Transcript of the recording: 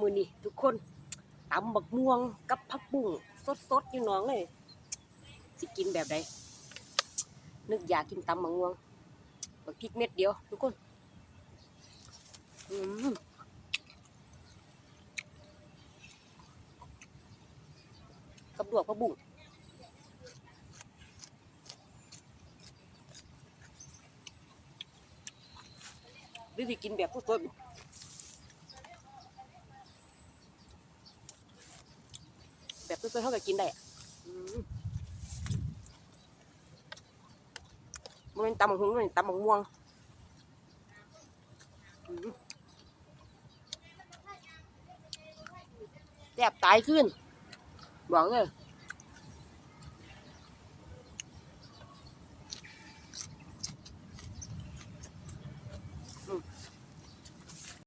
มือนี่ทุกคนตำบักม่วงกับผักบุ้งสดๆอยู่น้องเลยสิกินแบบใดนึกอยากกินตำบักม่วงบักพริกเม็ดเดียว ทุกคนอืมกับดวกผักบุ้งหรือสิกินแบบสดๆ แบบ สดๆเท่ากับกินได้อะอืมมันเป็นตำบักหุ่งมันเป็นตำบักม่วงแซ่บตายขึ้น บอกเลย